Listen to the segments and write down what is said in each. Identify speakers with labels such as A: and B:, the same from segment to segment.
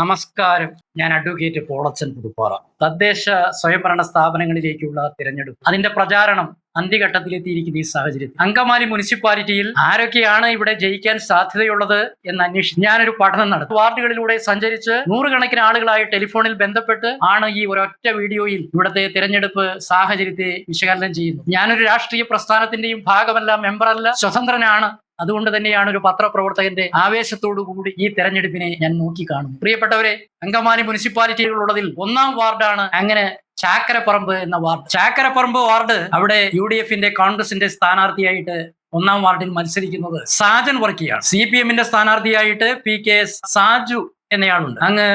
A: നമസ്കാരം ഞാൻ അഡ്വക്കേറ്റ് പോളച്ചൻ പുതുപ്പാറ തദ്ദേശ സ്വയംഭരണ സ്ഥാപനങ്ങളിലേക്കുള്ള തിരഞ്ഞെടുപ്പ് അതിന്റെ പ്രചാരണം അന്ത്യഘട്ടത്തിലെത്തിയിരിക്കുന്ന ഈ സാഹചര്യത്തിൽ അങ്കമാലി മുനിസിപ്പാലിറ്റിയിൽ ആരൊക്കെയാണ് ഇവിടെ ജയിക്കാൻ സാധ്യതയുള്ളത് എന്ന് അന്വേഷിച്ച് ഞാനൊരു പഠനം നടത്തി വാർഡുകളിലൂടെ സഞ്ചരിച്ച് നൂറുകണക്കിന് ആളുകളായി ടെലിഫോണിൽ ബന്ധപ്പെട്ട് ആണ് ഈ ഒരൊറ്റ വീഡിയോയിൽ ഇവിടുത്തെ തിരഞ്ഞെടുപ്പ് സാഹചര്യത്തെ വിശകലനം ചെയ്യുന്നത് ഞാനൊരു രാഷ്ട്രീയ പ്രസ്ഥാനത്തിന്റെയും ഭാഗമല്ല മെമ്പറല്ല സ്വതന്ത്രനാണ് അതുകൊണ്ട് തന്നെയാണ് ഒരു പത്രപ്രവർത്തകന്റെ ആവേശത്തോടു കൂടി ഈ തെരഞ്ഞെടുപ്പിനെ ഞാൻ കാണുന്നു പ്രിയപ്പെട്ടവരെ അങ്കമാലി മുനിസിപ്പാലിറ്റിയിലുള്ളതിൽ ഒന്നാം വാർഡാണ് അങ്ങനെ ചാക്കരപ്പറമ്പ് എന്ന വാർഡ് ചാക്കരപ്പറമ്പ് വാർഡ് അവിടെ യു ഡി എഫിന്റെ കോൺഗ്രസിന്റെ സ്ഥാനാർത്ഥിയായിട്ട് ഒന്നാം വാർഡിൽ മത്സരിക്കുന്നത് സാജൻ വർക്കിയാണ് സി പി എമ്മിന്റെ സ്ഥാനാർത്ഥിയായിട്ട് പി കെ സാജു എന്നയാളുണ്ട് അങ്ങ്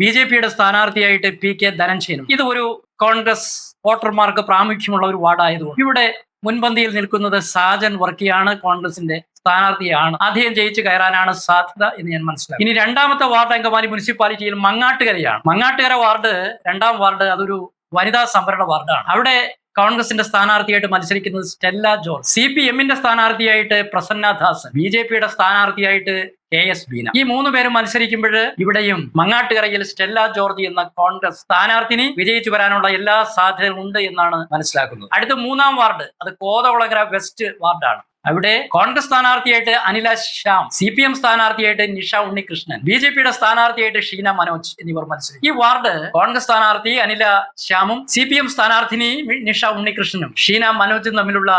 A: ബി ജെ പിയുടെ സ്ഥാനാർത്ഥിയായിട്ട് പി കെ ധനഞ്ജയനും ഇത് ഒരു കോൺഗ്രസ് വോട്ടർമാർക്ക് പ്രാമുഖ്യമുള്ള ഒരു വാർഡായതുകൊണ്ട് ഇവിടെ മുൻപന്തിയിൽ നിൽക്കുന്നത് സാജൻ വർക്കിയാണ് കോൺഗ്രസിന്റെ സ്ഥാനാർത്ഥിയാണ് അദ്ദേഹം ജയിച്ചു കയറാനാണ് സാധ്യത എന്ന് ഞാൻ മനസ്സിലാക്കി ഇനി രണ്ടാമത്തെ വാർഡ് അങ്കമാലി മുനിസിപ്പാലിറ്റിയിൽ മങ്ങാട്ടുകരയാണ് മങ്ങാട്ടുകര വാർഡ് രണ്ടാം വാർഡ് അതൊരു വനിതാ സംവരണ വാർഡാണ് അവിടെ കോൺഗ്രസിന്റെ സ്ഥാനാർത്ഥിയായിട്ട് മത്സരിക്കുന്നത് സ്റ്റെല്ല ജോർജ് സി പി എമ്മിന്റെ സ്ഥാനാർത്ഥിയായിട്ട് പ്രസന്ന ദാസ് ബി ജെ പിയുടെ സ്ഥാനാർത്ഥിയായിട്ട് കെ എസ് ബീന ഈ മൂന്ന് പേരും മത്സരിക്കുമ്പോൾ ഇവിടെയും മങ്ങാട്ടുകരയിൽ സ്റ്റെല്ല ജോർജ് എന്ന കോൺഗ്രസ് സ്ഥാനാർത്ഥിനി വിജയിച്ചു വരാനുള്ള എല്ലാ സാധ്യതകളും ഉണ്ട് എന്നാണ് മനസ്സിലാക്കുന്നത് അടുത്ത മൂന്നാം വാർഡ് അത് കോതവളകര വെസ്റ്റ് വാർഡാണ് അവിടെ കോൺഗ്രസ് സ്ഥാനാർത്ഥിയായിട്ട് Anila Shyam C P M സ്ഥാനാർത്ഥിയായിട്ട് നിഷ ഉണ്ണികൃഷ്ണൻ ബി ജെ പിയുടെ സ്ഥാനാർത്ഥിയായിട്ട് ഷീന മനോജ് എന്നിവർ മത്സരിക്കും ഈ വാർഡ് കോൺഗ്രസ് സ്ഥാനാർത്ഥി അനില ശ്യാമും സി പി എം സ്ഥാനാർത്ഥിനി നിഷ ഉണ്ണികൃഷ്ണനും ഷീന മനോജും തമ്മിലുള്ള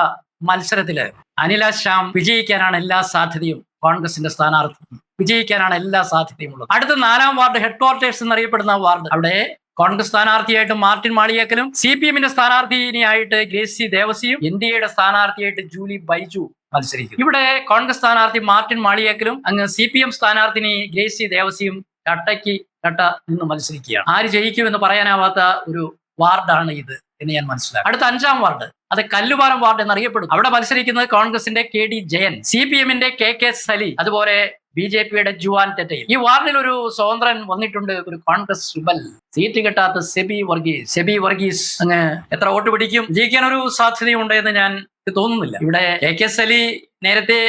A: മത്സരത്തില് അനില ശ്യാം വിജയിക്കാനാണ് എല്ലാ സാധ്യതയും കോൺഗ്രസിന്റെ സ്ഥാനാർത്ഥി വിജയിക്കാനാണ് എല്ലാ സാധ്യതയും ഉള്ളത് അടുത്ത നാലാം വാർഡ് ഹെഡ് ക്വാർട്ടേഴ്സ് എന്നറിയപ്പെടുന്ന വാർഡ് അവിടെ കോൺഗ്രസ് സ്ഥാനാർത്ഥിയായിട്ട് മാർട്ടിൻ മാളിയേക്കലും സി പി എമ്മിന്റെ സ്ഥാനാർത്ഥിനിയായിട്ട് ഗ്രേസി ദേവസിയും എൻ ഡി എയുടെ സ്ഥാനാർത്ഥിയായിട്ട് ജൂലി ബൈജു മത്സരിക്കും ഇവിടെ കോൺഗ്രസ് സ്ഥാനാർത്ഥി മാർട്ടിൻ മാളിയേക്കലും അങ്ങ് സി പി എം സ്ഥാനാർത്ഥിനി ഗ്രേസി ദേവസിയും കട്ടയ്ക്ക് കട്ട നിന്ന് മത്സരിക്കുകയാണ് ആര് ജയിക്കുമെന്ന് പറയാനാവാത്ത ഒരു വാർഡാണ് ഇത് എന്ന് ഞാൻ മനസ്സിലാക്കി അടുത്ത അഞ്ചാം വാർഡ് അത് കല്ലുപാലം വാർഡ് എന്നറിയപ്പെടും അവിടെ മത്സരിക്കുന്നത് കോൺഗ്രസിന്റെ K D Jayan C P എമ്മിന്റെ കെ കെ സലി അതുപോലെ ബി ജെ പിയുടെ ജുവാൻ തെറ്റയിൽ ഈ വാർഡിൽ ഒരു സ്വതന്ത്രൻ വന്നിട്ടുണ്ട് ഒരു കോൺഗ്രസ് റിബൽ സീറ്റ് കിട്ടാത്ത സെബി വർഗീസ് സെബി വർഗീസ് അങ്ങ് എത്ര വോട്ട് പിടിക്കും ജയിക്കാൻ ഒരു സാധ്യതയുണ്ട് എന്ന് ഞാൻ തോന്നുന്നില്ല ഇവിടെ എ കെ സലി നേരത്തെ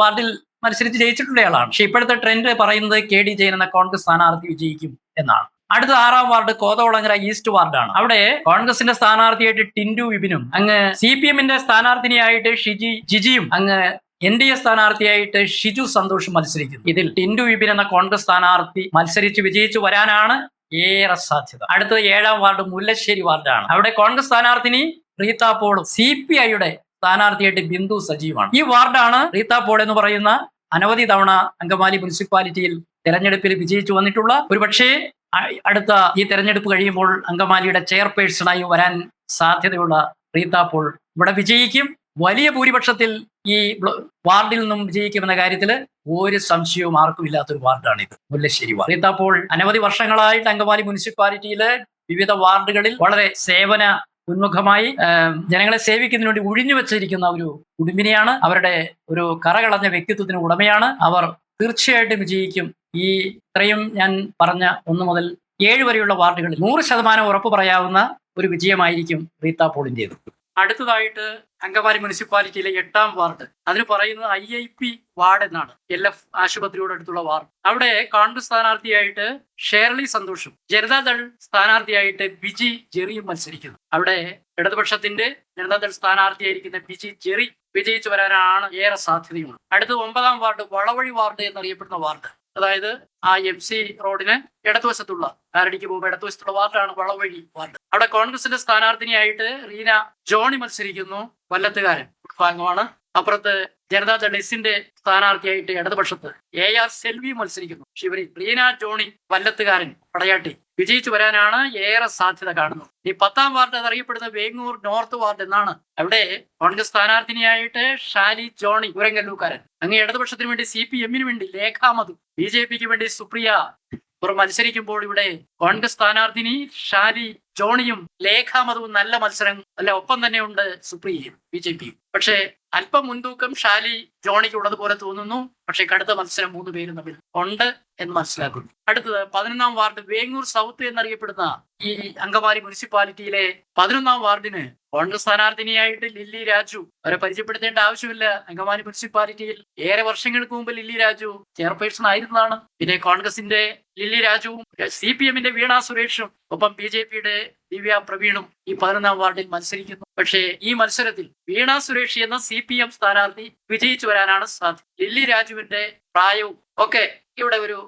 A: വാർഡിൽ മത്സരിച്ച് ജയിച്ചിട്ടുള്ള ആളാണ് പക്ഷെ ഇപ്പോഴത്തെ ട്രെൻഡ് പറയുന്നത് കെ ഡി ജയൻ എന്ന കോൺഗ്രസ് സ്ഥാനാർത്ഥി വിജയിക്കും എന്നാണ് അടുത്ത ആറാം വാർഡ് കോതവളങ്ങര ഈസ്റ്റ് വാർഡാണ് അവിടെ കോൺഗ്രസിന്റെ സ്ഥാനാർത്ഥിയായിട്ട് ടിൻഡു വിപിനും അങ്ങ് സി പി എമ്മിന്റെ സ്ഥാനാർത്ഥിനിയായിട്ട് ഷിജി ജിജിയും അങ്ങ് എൻ ഡി എ സ്ഥാനാർത്ഥിയായിട്ട് ഷിജു സന്തോഷ് മത്സരിക്കുന്നു ഇതിൽ ടിൻഡു വിപിൻ എന്ന കോൺഗ്രസ് സ്ഥാനാർത്ഥി മത്സരിച്ച് വിജയിച്ചു വരാനാണ് ഏറെ സാധ്യത അടുത്തത് ഏഴാം വാർഡ് മുല്ലശ്ശേരി വാർഡാണ് അവിടെ കോൺഗ്രസ് സ്ഥാനാർത്ഥിനി റീത്ത പോളും സി പി ഐയുടെ സ്ഥാനാർത്ഥിയായിട്ട് ബിന്ദു സജീവാണ് ഈ വാർഡാണ് റീത്ത പോൾ എന്ന് പറയുന്ന അനവധി തവണ അങ്കമാലി മുനിസിപ്പാലിറ്റിയിൽ തെരഞ്ഞെടുപ്പിൽ വിജയിച്ചു വന്നിട്ടുള്ള ഒരുപക്ഷേ അടുത്ത ഈ തെരഞ്ഞെടുപ്പ് കഴിയുമ്പോൾ അങ്കമാലിയുടെ ചെയർപേഴ്സണായി വരാൻ സാധ്യതയുള്ള റീത്ത പോൾ ഇവിടെ വിജയിക്കും വലിയ ഭൂരിപക്ഷത്തിൽ ഈ വാർഡിൽ നിന്നും വിജയിക്കുമെന്ന കാര്യത്തിൽ ഒരു സംശയവും ആർക്കും ഇല്ലാത്തൊരു വാർഡാണ് ഇത് മുല്ലശ്ശേരി വാർഡ് ഇതപ്പോൾ അനവധി വർഷങ്ങളായിട്ട് അങ്കമാലി മുനിസിപ്പാലിറ്റിയിലെ വിവിധ വാർഡുകളിൽ വളരെ സേവന ഉന്മുഖമായി ജനങ്ങളെ സേവിക്കുന്നതിന് വേണ്ടി ഒഴിഞ്ഞു വെച്ചിരിക്കുന്ന ഒരു കുടുംബിനെയാണ് അവരുടെ ഒരു കറകളഞ്ഞ വ്യക്തിത്വത്തിന് ഉടമയാണ് അവർ തീർച്ചയായിട്ടും വിജയിക്കും ഈ ഇത്രയും ഞാൻ പറഞ്ഞ ഒന്ന് മുതൽ ഏഴ് വരെയുള്ള വാർഡുകളിൽ നൂറ് ശതമാനം ഉറപ്പ് പറയാവുന്ന ഒരു വിജയമായിരിക്കും റീത്ത പോളിൻ്റേത് അടുത്തതായിട്ട് അങ്കമാലി മുനിസിപ്പാലിറ്റിയിലെ എട്ടാം വാർഡ് അതിന് പറയുന്നത് ഐ ഐ പി വാർഡ് എന്നാണ് എൽ എഫ് ആശുപത്രിയോട് അടുത്തുള്ള വാർഡ് അവിടെ കോൺഗ്രസ് സ്ഥാനാർത്ഥിയായിട്ട് ഷേർലി സന്തോഷും ജനതാദൾ സ്ഥാനാർത്ഥിയായിട്ട് ബിജി ജെറിയും മത്സരിക്കുന്നു അവിടെ ഇടതുപക്ഷത്തിന്റെ ജനതാദൾ സ്ഥാനാർത്ഥിയായിരിക്കുന്ന ബിജി ജെറി വിജയിച്ചു വരാനാണ് ഏറെ സാധ്യതയുള്ളത് അടുത്ത ഒമ്പതാം വാർഡ് വളവഴി വാർഡ് എന്നറിയപ്പെടുന്ന വാർഡ് അതായത് ആ എം സി റോഡിന് ഇടതുവശത്തുള്ള ആരടിക്ക് പോകുമ്പോൾ ഇടതുവശത്തുള്ള വാർഡാണ് വളവഴി വാർഡ് അവിടെ കോൺഗ്രസിന്റെ സ്ഥാനാർത്ഥിനിയായിട്ട് റീന ജോണി മത്സരിക്കുന്നു വല്ലത്തുകാരൻ അംഗമാണ് അപ്പുറത്ത് ജനതാദൾ എസിന്റെ സ്ഥാനാർത്ഥിയായിട്ട് ഇടതുപക്ഷത്ത് എ ആർ സെൽവി മത്സരിക്കുന്നു ശിവരി റീന ജോണി വല്ലത്തുകാരൻ പടയാട്ടി വിജയിച്ചു വരാനാണ് ഏറെ സാധ്യത കാണുന്നത് ഈ പത്താം വാർഡ് അതറിയപ്പെടുന്ന വേങ്ങൂർ നോർത്ത് വാർഡ് എന്നാണ് അവിടെ കോൺഗ്രസ് സ്ഥാനാർത്ഥിനിയായിട്ട് ഷാലി ജോണി ഉരങ്ങല്ലൂക്കാരൻ അങ്ങ് ഇടതുപക്ഷത്തിന് വേണ്ടി സി പി എമ്മിന് വേണ്ടി ലേഖാമധു ബി ജെ പിക്ക് വേണ്ടി സുപ്രിയ ഇവർ മത്സരിക്കുമ്പോൾ ഇവിടെ കോൺഗ്രസ് സ്ഥാനാർത്ഥിനി ഷാലി ജോണിയും ലേഖാമതവും നല്ല മത്സരം അല്ല ഒപ്പം തന്നെയുണ്ട് സുപ്രിയയും ബി ജെ പിയും പക്ഷേ അല്പം മുൻതൂക്കം ഷാലി ജോണിക്ക് ഉള്ളതുപോലെ തോന്നുന്നു പക്ഷെ കടുത്ത മത്സരം മൂന്ന് പേരും തമ്മിൽ ഉണ്ട് എന്ന് മനസ്സിലാക്കുന്നു അടുത്തത് പതിനൊന്നാം വാർഡ് വേങ്ങൂർ സൗത്ത് എന്നറിയപ്പെടുന്ന ഈ അങ്കമാലി മുനിസിപ്പാലിറ്റിയിലെ പതിനൊന്നാം വാർഡിന് കോൺഗ്രസ് സ്ഥാനാർത്ഥിനിയായിട്ട് ലില്ലി രാജു അവരെ പരിചയപ്പെടുത്തേണ്ട ആവശ്യമില്ല അങ്കമാലി മുനിസിപ്പാലിറ്റിയിൽ ഏറെ വർഷങ്ങൾക്ക് മുമ്പ് ലില്ലി രാജു ചെയർപേഴ്സൺ ആയിരുന്നതാണ് പിന്നെ കോൺഗ്രസിന്റെ ലില്ലി രാജുവും സി പി എമ്മിന്റെ വീണ സുരേഷും ഒപ്പം ബി ജെ പിയുടെ ദിവ്യ പ്രവീണും ഈ പതിനൊന്നാം വാർഡിൽ മത്സരിക്കുന്നു പക്ഷേ ഈ മത്സരത്തിൽ വീണ സുരേഷ് എന്ന സി പി എം സ്ഥാനാർത്ഥി വിജയിച്ചു വരാനാണ് സാധ്യത ലില്ലി രാജുവിന്റെ പ്രായവും ഒക്കെ ഇവിടെ ഒരു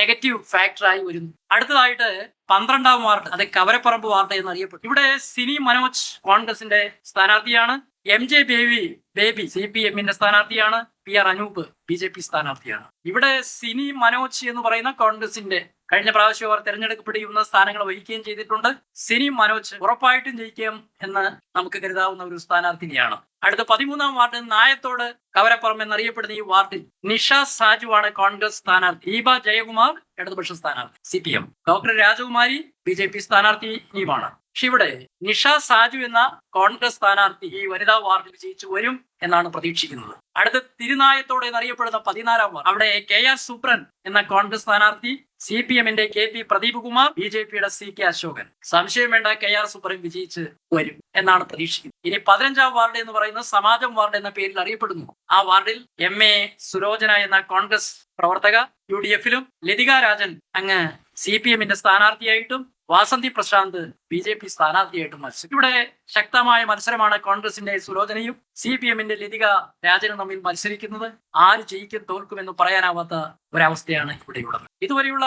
A: നെഗറ്റീവ് ഫാക്ടറായി വരുന്നു അടുത്തതായിട്ട് പന്ത്രണ്ടാം വാർഡ് അത് കവരപ്പറമ്പ് വാർഡ് അറിയപ്പെടും ഇവിടെ സിനി മനോജ് കോൺഗ്രസിന്റെ സ്ഥാനാർത്ഥിയാണ് M J Baby Baby C P എമ്മിന്റെ സ്ഥാനാർത്ഥിയാണ് P R Anoop B J P സ്ഥാനാർത്ഥിയാണ് ഇവിടെ സിനി മനോജ് എന്ന് പറയുന്ന കോൺഗ്രസിന്റെ കഴിഞ്ഞ പ്രാവശ്യം അവർ തെരഞ്ഞെടുക്കപ്പെട്ട് സ്ഥാനങ്ങൾ വഹിക്കുകയും ചെയ്തിട്ടുണ്ട് സിനി മനോജ് ഉറപ്പായിട്ടും ജയിക്കും എന്ന് നമുക്ക് കരുതാവുന്ന ഒരു സ്ഥാനാർത്ഥിനിയാണ് അടുത്ത പതിമൂന്നാം വാർഡ് നായത്തോട് കവരപ്പുറം എന്നറിയപ്പെടുന്ന ഈ വാർഡിൽ നിഷ സാജുവാണ് കോൺഗ്രസ് സ്ഥാനാർത്ഥി ദീപ ജയകുമാർ ഇടതുപക്ഷ സ്ഥാനാർത്ഥി C P M doctor Rajakumari B J P സ്ഥാനാർത്ഥിയുമാണ് പക്ഷെ ഇവിടെ നിഷ സാജു എന്ന കോൺഗ്രസ് സ്ഥാനാർത്ഥി ഈ വനിതാ വാർഡിൽ ജയിച്ചു വരും എന്നാണ് പ്രതീക്ഷിക്കുന്നത് അടുത്ത തിരുനായത്തോടെ എന്നറിയപ്പെടുന്ന പതിനാലാം വാർഡ് അവിടെ കെ ആർ സുബ്രൻ എന്ന കോൺഗ്രസ് സ്ഥാനാർത്ഥി സി പി എമ്മിന്റെ K P Pradeep Kumar B J പിയുടെ സി കെ അശോകൻ സംശയം വേണ്ട കെ ആർ സുബ്രൻ വിജയിച്ച് വരും എന്നാണ് പ്രതീക്ഷിക്കുന്നത് ഇനി പതിനഞ്ചാം വാർഡ് എന്ന് പറയുന്നത് സമാജം വാർഡ് എന്ന പേരിൽ അറിയപ്പെടുന്നു ആ വാർഡിൽ എം എ സുരോജന എന്ന കോൺഗ്രസ് പ്രവർത്തക യു ഡി എഫിലും ലതിക രാജൻ അങ്ങ് സി പി എമ്മിന്റെ സ്ഥാനാർത്ഥിയായിട്ടും Vasanthi Prashanth B J P സ്ഥാനാർത്ഥിയായിട്ട് മത്സരിച്ചു ഇവിടെ ശക്തമായ മത്സരമാണ് കോൺഗ്രസിന്റെ സുലോചനയും സി പി എമ്മിന്റെ ലതിക രാജനും തമ്മിൽ മത്സരിക്കുന്നത് ആര് ജയിക്കും തോൽക്കുമെന്ന് പറയാനാവാത്ത ഒരവസ്ഥയാണ് ഇവിടെയുള്ളത് ഇതുവരെയുള്ള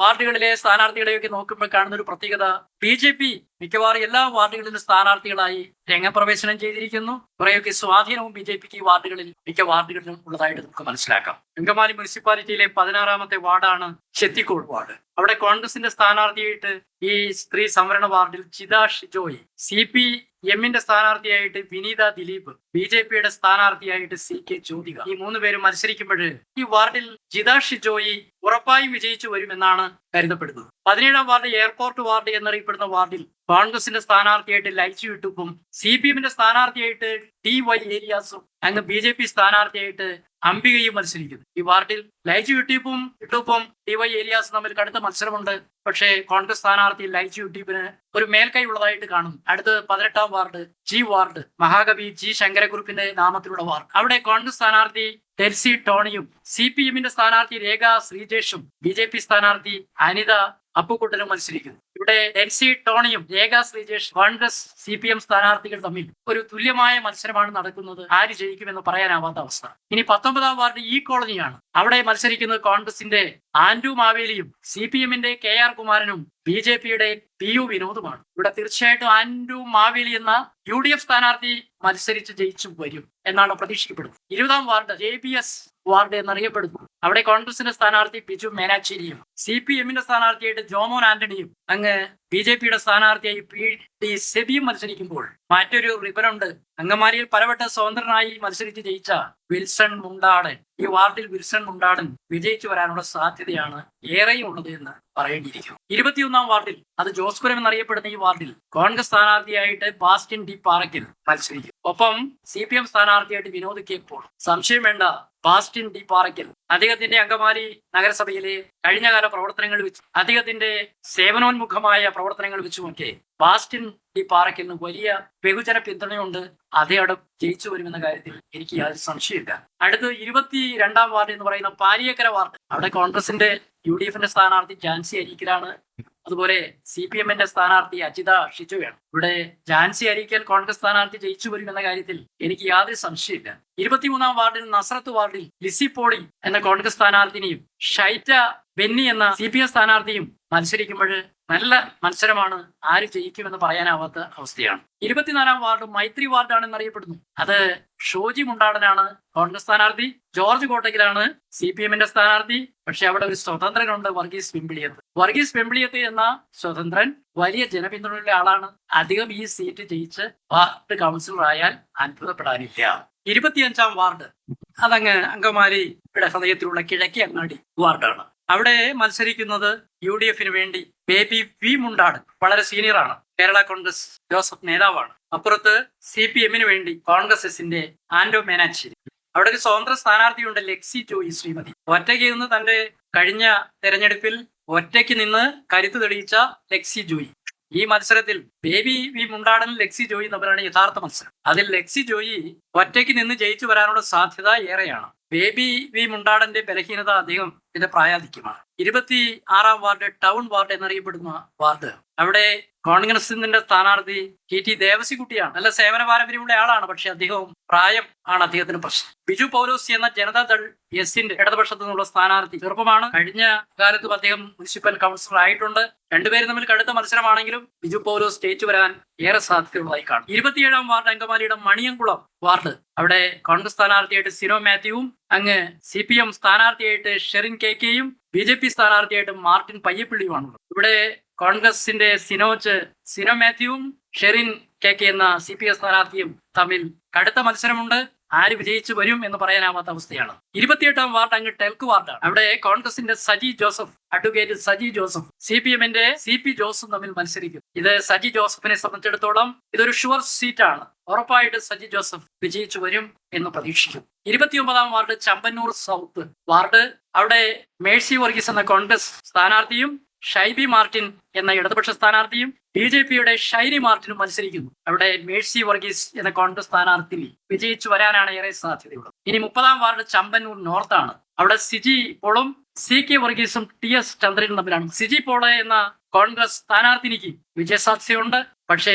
A: വാർഡുകളിലെ സ്ഥാനാർത്ഥികളെയൊക്കെ നോക്കുമ്പോൾ കാണുന്ന ഒരു പ്രത്യേകത ബി ജെ പി മിക്കവാറും എല്ലാ വാർഡുകളിലും സ്ഥാനാർത്ഥികളായി രംഗപ്രവേശനം ചെയ്തിരിക്കുന്നു കുറേയൊക്കെ സ്വാധീനവും ബി ജെ പിക്ക് ഈ വാർഡുകളിൽ മിക്ക വാർഡുകളിലും ഉള്ളതായിട്ട് നമുക്ക് മനസ്സിലാക്കാം ചുങ്കമാലി മുനിസിപ്പാലിറ്റിയിലെ പതിനാറാമത്തെ വാർഡാണ് ചെത്തിക്കോട് വാർഡ് അവിടെ കോൺഗ്രസിന്റെ സ്ഥാനാർത്ഥിയായിട്ട് ഈ സ്ത്രീ സംവരണ വാർഡിൽ ചിതാഷ് ജോയി സി പി എമ്മിന്റെ സ്ഥാനാർത്ഥിയായിട്ട് വിനീത ദിലീപ് ബി ജെ പിയുടെ സ്ഥാനാർത്ഥിയായിട്ട് സി കെ ജ്യോതിക ഈ മൂന്ന് പേരും മത്സരിക്കുമ്പോൾ ഈ വാർഡിൽ ജിതാഷി ജോയി ഉറപ്പായും വിജയിച്ചു വരുമെന്നാണ് കരുതപ്പെടുന്നത് പതിനേഴാം വാർഡ് എയർപോർട്ട് വാർഡ് എന്നറിയപ്പെടുന്ന വാർഡിൽ കോൺഗ്രസിന്റെ സ്ഥാനാർത്ഥിയായിട്ട് ലൈച്ചു വിട്ടുപ്പും സി പി എമ്മിന്റെ സ്ഥാനാർത്ഥിയായിട്ട് ടി വൈ ഏരിയാസും അങ്ങ് ബി ജെ പി സ്ഥാനാർത്ഥിയായിട്ട് അംബികയും മത്സരിക്കുന്നു ഈ വാർഡിൽ ലൈജു യുട്ടീപ്പും ഡി വൈ ഏരിയാസും തമ്മിൽ കടുത്ത മത്സരമുണ്ട് പക്ഷേ കോൺഗ്രസ് സ്ഥാനാർത്ഥി ലൈജു യുട്ടീപ്പിന് ഒരു മേൽക്കൈ ഉള്ളതായിട്ട് കാണും അടുത്ത് പതിനെട്ടാം വാർഡ് ജി വാർഡ് മഹാകവി ജി ശങ്കരക്കുറുപ്പിന്റെ നാമത്തിലുള്ള വാർഡ് അവിടെ കോൺഗ്രസ് സ്ഥാനാർത്ഥി ടെൽസി ടോണിയും സി പി എമ്മിന്റെ സ്ഥാനാർത്ഥി രേഖ ശ്രീജേഷും ബി ജെ പി സ്ഥാനാർത്ഥി അനിത അപ്പുക്കുട്ടനും മത്സരിക്കുന്നു ഇവിടെ എൻ സി ടോണിയും Rekha Sreejesh Congress C P M സ്ഥാനാർത്ഥികൾ തമ്മിൽ ഒരു തുല്യമായ മത്സരമാണ് നടക്കുന്നത് ആര് ജയിക്കുമെന്ന് പറയാനാവാത്ത അവസ്ഥ ഇനി പത്തൊമ്പതാം വാർഡ് ഈ കോളനിയാണ് അവിടെ മത്സരിക്കുന്നത് കോൺഗ്രസിന്റെ ആൻഡു മാവേലിയും സി പി എമ്മിന്റെ കെ ആർ കുമാരനും ബി ജെ പിയുടെ പി യു വിനോദുമാണ് ഇവിടെ തീർച്ചയായിട്ടും ആൻഡു മാവേലി എന്ന യു ഡി എഫ് സ്ഥാനാർത്ഥി മത്സരിച്ച് ജയിച്ചു വരും എന്നാണ് പ്രതീക്ഷിക്കപ്പെടുന്നത് ഇരുപതാം ward J B S ward എന്നറിയപ്പെടുന്നു അവിടെ കോൺഗ്രസിന്റെ സ്ഥാനാർത്ഥി പിജു മേനാച്ചേരിയും സി പി എമ്മിന്റെ സ്ഥാനാർത്ഥിയായിട്ട് ജോമോൻ ആന്റണിയും അങ്ങ് ബി ജെ പിയുടെ സ്ഥാനാർത്ഥിയായി പി ടി സെബിയും മത്സരിക്കുമ്പോൾ മറ്റൊരു റിബനുണ്ട് അങ്ങമാരിയിൽ പലവട്ട സ്വതന്ത്രനായി മത്സരിച്ച് ജയിച്ച വിൽസൺ മുണ്ടാടൻ ഈ വാർഡിൽ വിൽസൺ മുണ്ടാടൻ വിജയിച്ചു വരാനുള്ള സാധ്യതയാണ് ഉള്ളത് എന്ന് പറയേണ്ടിയിരിക്കുന്നു ഇരുപത്തിയൊന്നാം വാർഡിൽ അത് ജോസ്പുരം എന്നറിയപ്പെടുന്ന ഈ വാർഡിൽ കോൺഗ്രസ് സ്ഥാനാർത്ഥിയായിട്ട് ബാസ്റ്റിൻ ഡി പാറയ്ക്കൽ മത്സരിക്കും ഒപ്പം സി പി എം സ്ഥാനാർത്ഥിയായിട്ട് വിനോദ് കെ പോൾ സംശയം വേണ്ട ബാസ്റ്റിൻ ഡി പാറയ്ക്കൽ അദ്ദേഹത്തിന്റെ അങ്കമാലി നഗരസഭയിലെ കഴിഞ്ഞകാല പ്രവർത്തനങ്ങൾ വെച്ച് അദ്ദേഹത്തിന്റെ സേവനോന്മുഖമായ പ്രവർത്തനങ്ങൾ വെച്ചുമൊക്കെ ബാസ്റ്റിൻ ഡി പാറയ്ക്കലിന് വലിയ ബഹുജന പിന്തുണയുണ്ട് അതേടെ ജയിച്ചു വരുമെന്ന കാര്യത്തിൽ എനിക്ക് യാതൊരു സംശയമില്ല അടുത്ത് ഇരുപത്തി രണ്ടാം വാർഡ് എന്ന് പറയുന്ന പാലിയക്കര വാർഡ് അവിടെ കോൺഗ്രസിന്റെ യു ഡി എഫിന്റെ സ്ഥാനാർത്ഥി ജാൻസി അരീക്കലാണ് അതുപോലെ സി പി എമ്മിന്റെ സ്ഥാനാർത്ഥി അജിത ഷിജുവാണ് ഇവിടെ ജാൻസി അരിക്കൽ കോൺഗ്രസ് സ്ഥാനാർത്ഥി ജയിച്ചു വരുമെന്ന കാര്യത്തിൽ എനിക്ക് യാതൊരു സംശയമില്ല ഇരുപത്തിമൂന്നാം വാർഡിൽ നസ്രത്ത് വാർഡിൽ ലിസി പോളി എന്ന കോൺഗ്രസ് സ്ഥാനാർത്ഥിനിയും ഷൈറ്റ ബെന്നി എന്ന സി പി എം സ്ഥാനാർത്ഥിയും മത്സരിക്കുമ്പോൾ നല്ല മത്സരമാണ് ആര് ജയിക്കുമെന്ന് പറയാനാവാത്ത അവസ്ഥയാണ് ഇരുപത്തിനാലാം വാർഡ് മൈത്രി വാർഡാണെന്ന് അറിയപ്പെടുന്നു അത് ഷോജി മുണ്ടാടനാണ് കോൺഗ്രസ് സ്ഥാനാർത്ഥി ജോർജ് കോട്ടയ്ക്കിലാണ് സി പി എമ്മിന്റെ സ്ഥാനാർത്ഥി പക്ഷെ അവിടെ ഒരു സ്വതന്ത്രനുണ്ട് വർഗീസ് വെമ്പിളിയത്ത് വർഗീസ് വെമ്പിളിയത്ത് എന്ന സ്വതന്ത്രൻ വലിയ ജനപിന്തുണയുള്ള ആളാണ് അധികം ഈ സീറ്റ് ജയിച്ച് വാർഡ് കൗൺസിലർ ആയാൽ അത്ഭുതപ്പെടാനില്ല ഇരുപത്തിയഞ്ചാം വാർഡ് അതങ്ങ് അങ്കമാലി ഹൃദയത്തിലുള്ള കിഴക്കേ അങ്ങാടി വാർഡാണ് അവിടെ മത്സരിക്കുന്നത് യു ഡി എഫിന് വേണ്ടി ബേബി വി മുണ്ടാട് വളരെ സീനിയറാണ് കേരള കോൺഗ്രസ് ജോസഫ് നേതാവാണ് അപ്പുറത്ത് സി പി എമ്മിന് വേണ്ടി കോൺഗ്രസ് എസിന്റെ ആന്റോ മേനാച്ചേരി അവിടെ ഒരു സ്വതന്ത്ര സ്ഥാനാർത്ഥിയുണ്ട് ലെക്സി ജോയി ശ്രീമതി ഒറ്റയ്ക്ക് നിന്ന് തന്റെ കഴിഞ്ഞ തെരഞ്ഞെടുപ്പിൽ ഒറ്റയ്ക്ക് നിന്ന് കരുത്ത് തെളിയിച്ച ലെക്സി ജോയി ഈ മത്സരത്തിൽ ബേബി വി മുണ്ടാടൻ ലെക്സി ജോയി തമ്മിലാണ് യഥാർത്ഥ മത്സരം അതിൽ ലെക്സി ജോയി ഒറ്റയ്ക്ക് നിന്ന് ജയിച്ചു വരാനുള്ള സാധ്യത ഏറെയാണ് ബേബി വി മുണ്ടാടന്റെ ബലഹീനത അദ്ദേഹം ഇതിന്റെ പ്രായാധിക്യമാണ് ഇരുപത്തി ആറാം വാർഡ് ടൗൺ വാർഡ് എന്നറിയപ്പെടുന്ന വാർഡ് അവിടെ കോൺഗ്രസിന്റെ സ്ഥാനാർത്ഥി ടി ടി ദേവസികുട്ടിയാണ് നല്ല സേവന പാരമ്പര്യമുള്ള ആളാണ് പക്ഷെ അദ്ദേഹവും പ്രായം ആണ് അദ്ദേഹത്തിന് പ്രശ്നം ബിജു പൗലോസി എന്ന ജനതാദൾ എസിന്റെ ഇടതുപക്ഷത്തു നിന്നുള്ള സ്ഥാനാർത്ഥി ചെറുപ്പമാണ് കഴിഞ്ഞ കാലത്തും അദ്ദേഹം മുനിസിപ്പൽ കൗൺസിലർ ആയിട്ടുണ്ട് രണ്ടുപേരും തമ്മിൽ കടുത്ത മത്സരമാണെങ്കിലും ബിജു പൗലോസ് ജയിച്ചു വരാൻ ഏറെ സാധ്യതയുള്ളതായി കാണും ഇരുപത്തിയേഴാം വാർഡ് അങ്കമാലിയുടെ മണിയംകുളം വാർഡ് അവിടെ കോൺഗ്രസ് സ്ഥാനാർത്ഥിയായിട്ട് സിനോ മാത്യുവും അങ്ങ് സി പി എം സ്ഥാനാർത്ഥിയായിട്ട് ഷെറിൻ കെ കെയും ബി ജെ പി സ്ഥാനാർത്ഥിയായിട്ട് മാർട്ടിൻ പയ്യപ്പിള്ളിയുമാണുള്ളത് ഇവിടെ കോൺഗ്രസിന്റെ സിനോജ് സിനോ മാത്യുവും ഷെറിൻ കെ കെ എന്ന സി പി എം സ്ഥാനാർത്ഥിയും തമ്മിൽ കടുത്ത മത്സരമുണ്ട് ആര് വിജയിച്ചു വരും എന്ന് പറയാനാവാത്ത അവസ്ഥയാണ് ഇരുപത്തിയെട്ടാം വാർഡ് അങ്ങ് ടെൽക്ക് വാർഡാണ് അവിടെ കോൺഗ്രസിന്റെ Saji Joseph advocate Saji Joseph C P എമ്മിന്റെ സി പി ജോസഫ് തമ്മിൽ മത്സരിക്കും ഇത് സജി ജോസഫിനെ സംബന്ധിച്ചിടത്തോളം ഇതൊരു ഷുവർ സീറ്റാണ് ഉറപ്പായിട്ട് സജി ജോസഫ് വിജയിച്ചു വരും എന്ന് പ്രതീക്ഷിക്കും ഇരുപത്തിയൊമ്പതാം വാർഡ് ചമ്പന്നൂർ സൗത്ത് വാർഡ് അവിടെ മേഴ്സി വർഗീസ് എന്ന കോൺഗ്രസ് സ്ഥാനാർത്ഥിയും ഷൈബി മാർട്ടിൻ എന്ന ഇടതുപക്ഷ സ്ഥാനാർത്ഥിയും ബി ജെ പിയുടെ ഷൈരി മാർട്ടിനും മത്സരിക്കുന്നു അവിടെ മേഴ്സി വർഗീസ് എന്ന കോൺഗ്രസ് സ്ഥാനാർത്ഥി വിജയിച്ചു വരാനാണ് ഏറെ സാധ്യതയുള്ളത് ഇനി മുപ്പതാം വാർഡ് ചമ്പന്നൂർ നോർത്താണ് അവിടെ സിജി ഇപ്പോഴും സി കെ വർഗീസും ടി എസ് ചന്ദ്രനും തമ്മിലാണ് സിജി പോള എന്ന കോൺഗ്രസ് സ്ഥാനാർത്ഥിനിക്ക് വിജയസാധ്യതയുണ്ട് പക്ഷേ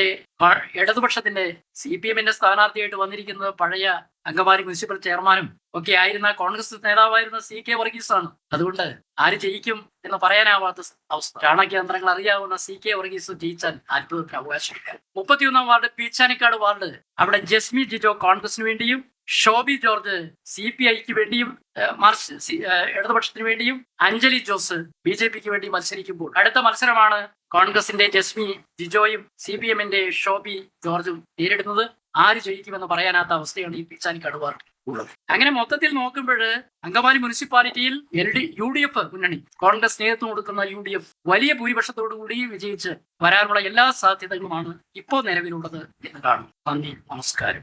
A: ഇടതുപക്ഷത്തിന്റെ സി പി എമ്മിന്റെ സ്ഥാനാർത്ഥിയായിട്ട് വന്നിരിക്കുന്നത് പഴയ അങ്കമാലി മുനിസിപ്പൽ ചെയർമാനും ഒക്കെ ആയിരുന്ന കോൺഗ്രസ് നേതാവായിരുന്ന സി കെ വർഗീസാണ് അതുകൊണ്ട് ആര് ജയിക്കും എന്ന് പറയാനാവാത്ത അവസ്ഥ ചാണകേന്ദ്രങ്ങൾ അറിയാവുന്ന സി കെ വർഗീസ് ജയിച്ചാൽ അത്ഭുതത്തിന് അവകാശമില്ല മുപ്പത്തിയൊന്നാം വാർഡ് പീച്ചാനിക്കാട് വാർഡ് അവിടെ ജസ്മി ജിജോ കോൺഗ്രസിന് വേണ്ടിയും ഷോബി ജോർജ് സി പി ഐക്ക് വേണ്ടിയും മാർച്ച് ഇടതുപക്ഷത്തിന് വേണ്ടിയും അഞ്ജലി ജോസ് ബി ജെ പിക്ക് വേണ്ടി മത്സരിക്കുമ്പോൾ അടുത്ത മത്സരമാണ് കോൺഗ്രസിന്റെ ജസ്മി ജിജോയും സി പി എമ്മിന്റെ ഷോബി ജോർജും നേരിടുന്നത് ആര് ജയിക്കുമെന്ന് പറയാനാത്ത അവസ്ഥയാണ് ഈ പിച്ചാൻ കടുവാർ അങ്ങനെ മൊത്തത്തിൽ നോക്കുമ്പോൾ അങ്കമാലി മുനിസിപ്പാലിറ്റിയിൽ L D U D F മുന്നണി കോൺഗ്രസ് നേതൃത്വം കൊടുക്കുന്ന യു ഡി എഫ് വലിയ ഭൂരിപക്ഷത്തോടുകൂടി വിജയിച്ച് വരാനുള്ള എല്ലാ സാധ്യതകളുമാണ് ഇപ്പോൾ നിലവിലുള്ളത് എന്ന് കാണും നന്ദി നമസ്കാരം